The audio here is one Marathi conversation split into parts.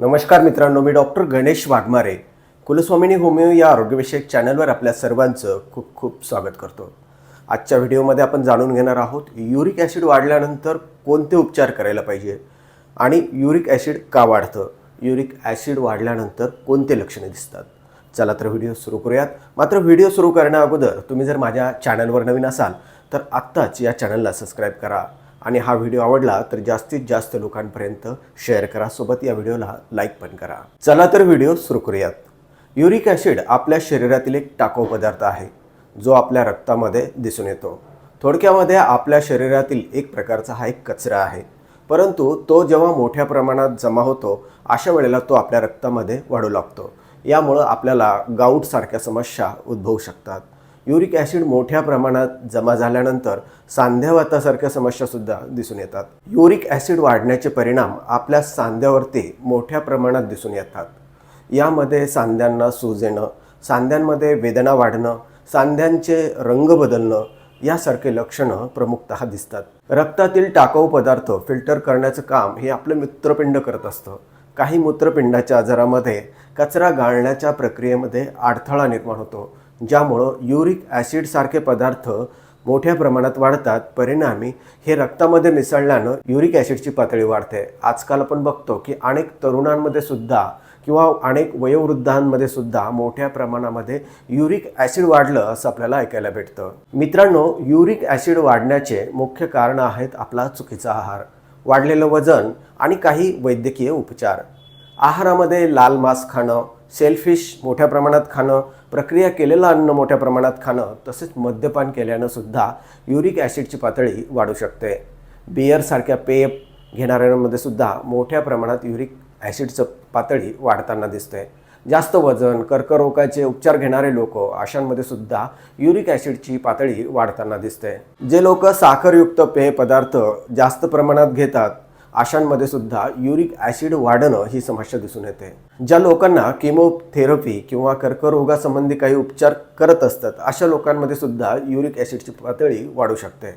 नमस्कार मित्रांनो मी डॉक्टर गणेश वाघमारे. कुलस्वामिनी होमिओ या आरोग्यविषयक चॅनलवर आपल्या सर्वांचं खूप खूप स्वागत करतो. आजच्या व्हिडिओमध्ये आपण जाणून घेणार आहोत युरिक ॲसिड वाढल्यानंतर कोणते उपचार करायला पाहिजे आणि युरिक ॲसिड का वाढतं? युरिक ॲसिड वाढल्यानंतर कोणते लक्षणे दिसतात? चला तर व्हिडिओ सुरू करूयात. मात्र व्हिडिओ सुरू करण्या अगोदर तुम्ही जर माझ्या चॅनलवर नवीन असाल तर आत्ताच या चॅनलला सबस्क्राईब करा. आणि हा व्हिडिओ आवडला तर जास्तीत जास्त लोकांपर्यंत शेअर करा. सोबत या व्हिडिओला लाईक पण करा. चला तर व्हिडिओ सुरू करूयात. युरिक ॲसिड आपल्या शरीरातील एक टाकाऊ पदार्थ आहे. जो आपल्या रक्तामध्ये दिसून येतो. थोडक्यामध्ये आपल्या शरीरातील एक प्रकारचा हा एक कचरा आहे. परंतु तो जेव्हा मोठ्या प्रमाणात जमा होतो अशा वेळेला तो आपल्या रक्तामध्ये वाढू लागतो. यामुळं आपल्याला गाऊटसारख्या समस्या उद्भवू शकतात. युरिक ॲसिड मोठ्या प्रमाणात जमा झाल्यानंतर सांध्यावातासारख्या समस्यासुद्धा दिसून येतात. युरिक ॲसिड वाढण्याचे परिणाम आपल्या सांध्यावरती मोठ्या प्रमाणात दिसून येतात. यामध्ये सांध्यांना सूज येणं सांध्यांमध्ये वेदना वाढणं सांध्यांचे रंग बदलणं यासारखे लक्षणं प्रमुखतः दिसतात. रक्तातील टाकाऊ पदार्थ फिल्टर करण्याचं काम हे आपलं मूत्रपिंड करत असतं. काही मूत्रपिंडाच्या आजारामध्ये कचरा गाळण्याच्या प्रक्रियेमध्ये अडथळा निर्माण होतो ज्यामुळं युरिक ॲसिडसारखे पदार्थ मोठ्या प्रमाणात वाढतात. परिणामी हे रक्तामध्ये मिसळल्यानं युरिक ॲसिडची पातळी वाढते. आजकाल आपण बघतो की अनेक तरुणांमध्ये सुद्धा किंवा अनेक वयोवृद्धांमध्ये सुद्धा मोठ्या प्रमाणामध्ये युरिक ॲसिड वाढलं असं आपल्याला ऐकायला भेटतं. मित्रांनो युरिक ॲसिड वाढण्याचे मुख्य कारण आहेत आपला चुकीचा आहार वाढलेलं वजन आणि काही वैद्यकीय उपचार. आहारामध्ये लाल मांस खाणं सेलफिश मोठ्या प्रमाणात खाणं प्रक्रिया केलेलं अन्न मोठ्या प्रमाणात खाणं तसेच मद्यपान केल्यानं सुद्धा युरिक ॲसिडची पातळी वाढू शकते. बियरसारख्या पेय घेणाऱ्यांमध्ये सुद्धा मोठ्या प्रमाणात युरिक ॲसिडचं पातळी वाढताना दिसते जास्त वजन कर्करोगाचे उपचार घेणारे लोक अशांमध्ये सुद्धा युरिक ॲसिडची पातळी वाढताना दिसते जे लोक साखरयुक्त पेय पदार्थ जास्त प्रमाणात घेतात आशांमध्ये सुद्धा युरिक ॲसिड वाढणं ही समस्या दिसून येते. ज्या लोकांना किमोथेरपी किंवा कर्करोगासंबंधी काही उपचार करत असतात अशा लोकांमध्ये सुद्धा युरिक ॲसिडची पातळी वाढू शकते.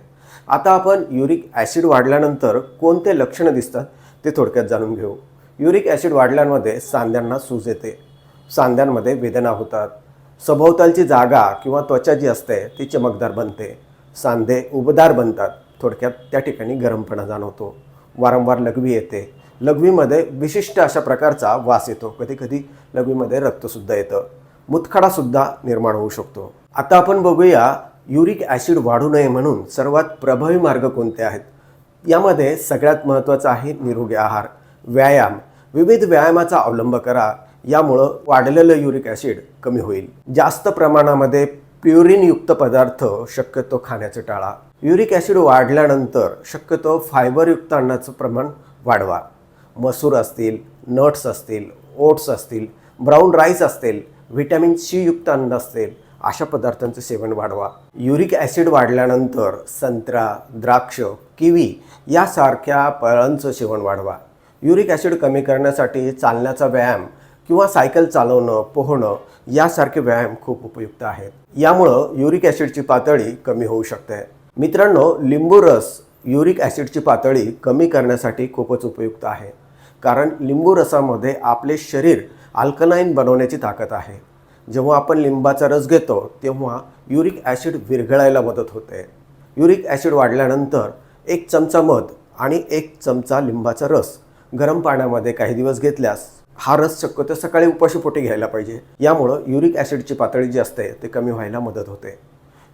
आता आपण युरिक ॲसिड वाढल्यानंतर कोणते लक्षणं दिसतात ते थोडक्यात जाणून घेऊ. युरिक ॲसिड वाढल्यामध्ये सांध्यांना सूज येते. सांध्यांमध्ये वेदना होतात. सभोवतालची जागा किंवा त्वचा जी असते ती चमकदार बनते. सांधे उबदार बनतात. थोडक्यात त्या ठिकाणी गरमपणा जाणवतो. वारंवार लघवी येते. लघवीमध्ये विशिष्ट अशा प्रकारचा वास येतो. कधी कधी लघवीमध्ये रक्तसुद्धा येतं. मुतखडासुद्धा निर्माण होऊ शकतो. आता आपण बघूया युरिक ॲसिड वाढू नये म्हणून सर्वात प्रभावी मार्ग कोणते आहेत? यामध्ये सगळ्यात महत्त्वाचा आहे निरोगी आहार. व्यायाम. विविध व्यायामाचा अवलंब करा. यामुळं वाढलेलं युरिक ॲसिड कमी होईल. जास्त प्रमाणामध्ये प्युरिनयुक्त पदार्थ शक्यतो खाण्याचं टाळा. युरिक ॲसिड वाढल्यानंतर शक्यतो फायबरयुक्त अन्नाचं प्रमाण वाढवा. मसूर असतील नट्स असतील ओट्स असतील ब्राऊन राईस असतील व्हिटॅमिन सी युक्त अन्न असतील अशा पदार्थांचं सेवन वाढवा. युरिक ॲसिड वाढल्यानंतर संत्रा द्राक्ष किवी यासारख्या फळांचं सेवन वाढवा. युरिक ॲसिड कमी करण्यासाठी चालण्याचा व्यायाम किंवा सायकल चालवणं पोहणं यासारखे व्यायाम खूप उपयुक्त आहेत. यामुळं युरिक ॲसिडची पातळी कमी होऊ शकते. मित्रांनो लिंबू रस युरिक ॲसिडची पातळी कमी करण्यासाठी खूपच उपयुक्त आहे. कारण लिंबू रसामध्ये आपले शरीर अल्कलाईन बनवण्याची ताकद आहे. जेव्हा आपण लिंबाचा रस घेतो तेव्हा युरिक ॲसिड विरघळायला मदत होते. युरिक ॲसिड वाढल्यानंतर एक चमचा मध आणि एक चमचा लिंबाचा रस गरम पाण्यामध्ये काही दिवस घेतल्यास हा रस शक्यतो सकाळी उपाशीपोटी घ्यायला पाहिजे. यामुळं युरिक ॲसिडची पातळी जी असते ते कमी व्हायला मदत होते.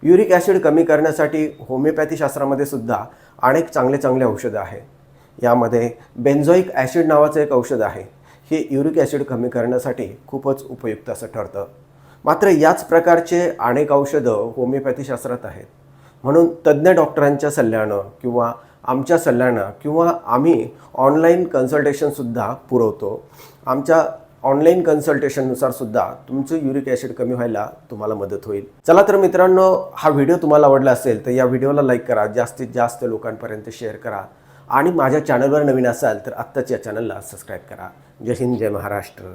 युरिक ॲसिड कमी करण्यासाठी होमिओपॅथी शास्त्रामध्ये सुद्धा अनेक चांगले चांगले औषधं आहे. यामध्ये बेन्झॉईक ॲसिड नावाचं एक औषध आहे. हे युरिक ॲसिड कमी करण्यासाठी खूपच उपयुक्त असं ठरतं. मात्र याच प्रकारचे अनेक औषधं होमिओपॅथी शास्त्रात आहेत. म्हणून तज्ज्ञ डॉक्टरांच्या सल्ल्यानं किंवा आमच्या सल्ल्यानं किंवा आम्ही ऑनलाईन कन्सल्टेशनसुद्धा पुरवतो. आमच्या ऑनलाईन कन्सल्टेशननुसार सुद्धा तुमचं युरिक ॲसिड कमी व्हायला तुम्हाला मदत होईल. चला तर मित्रांनो हा व्हिडिओ तुम्हाला आवडला असेल तर या व्हिडिओला लाईक करा जास्तीत जास्त लोकांपर्यंत शेअर करा आणि माझ्या चॅनलवर नवीन असाल तर आत्ताच या चॅनलला सबस्क्राईब करा. जय हिंद जय महाराष्ट्र.